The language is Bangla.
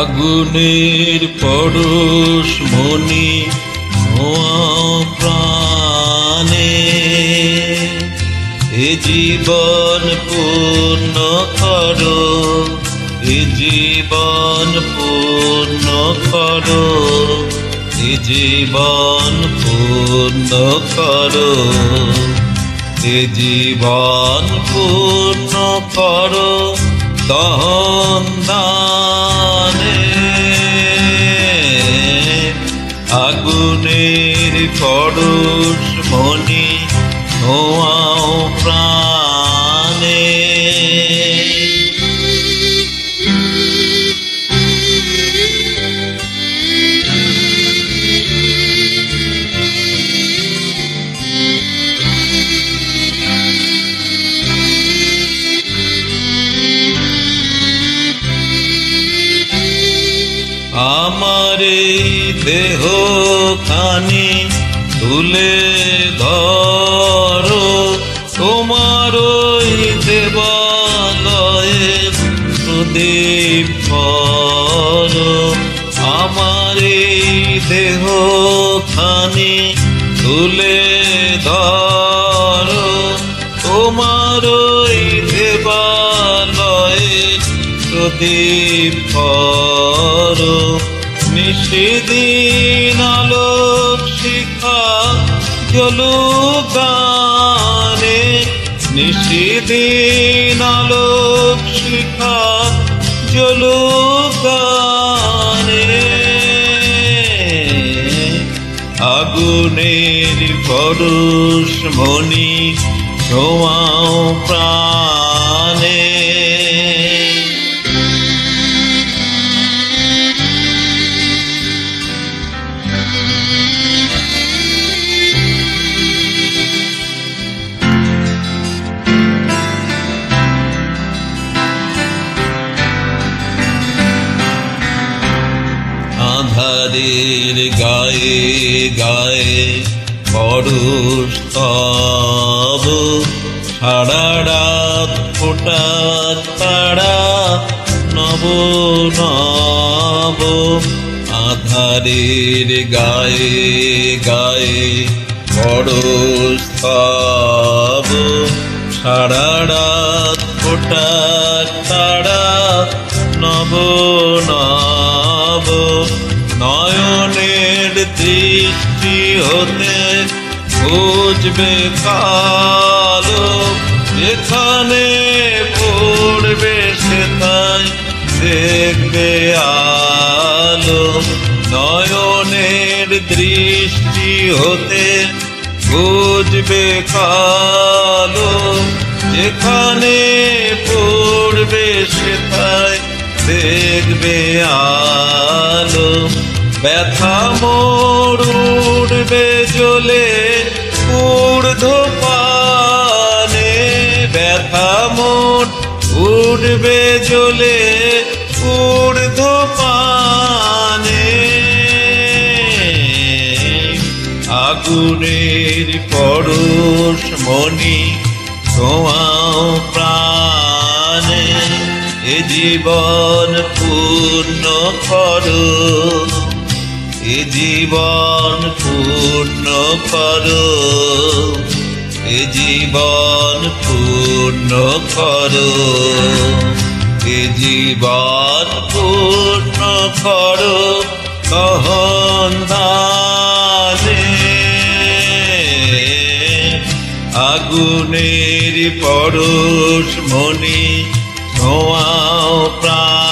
আগুনের পরশ মনি প্রাণে। এ জীবন পূর্ণ করো এ জীবন পূর্ণ করো এ জীবন পূর্ণ করো এ জীবন পূর্ণ করো দহন দানে। আগুনের পরশ আমার দেহ খানি তুলে ধরো। তোমার ওই দেবালয়ে প্রদীপ আমার দেহ খানি তুলে ধরো। তোমার ওই দেবালয়ে প্রদীপ করো নিষেদিন আলোক শিখা জলুগানে নিষেদিন আলোক শিখা জলুগানে আগুনের পরশ মনি ছোঁয়াও প্রাণে। আধারের গায়ে গায়ে পরশ তব। সারা রাত ফোটা তারা নব নব। আধারের গায়ে গায়ে পরশ তব। সারা রাত ফোটা তারা নব হতে বুঝবে কালো, যেখানে পড়বে সেথায় দেখবে আলো। নয়নের দৃষ্টি হতে বুঝবে কালো, যেখানে পড়বে সেথায় দেখবে আলো। ব্যথা মোর উড়বে জ্বলে ঊর্ধ্ব পানে ব্যথা মোর উড়বে জ্বলে ঊর্ধ্ব পানে আগুনের পরশ মনি ছোঁয়াও প্রাণে, এ জীবন পূর্ণ করো। এ জীবন পূর্ণ করো। এ জীবন পূর্ণ করো। এ জীবন পূর্ণ করো। কহন আগুনের পরশ মনি ছোঁয়াও প্রাণ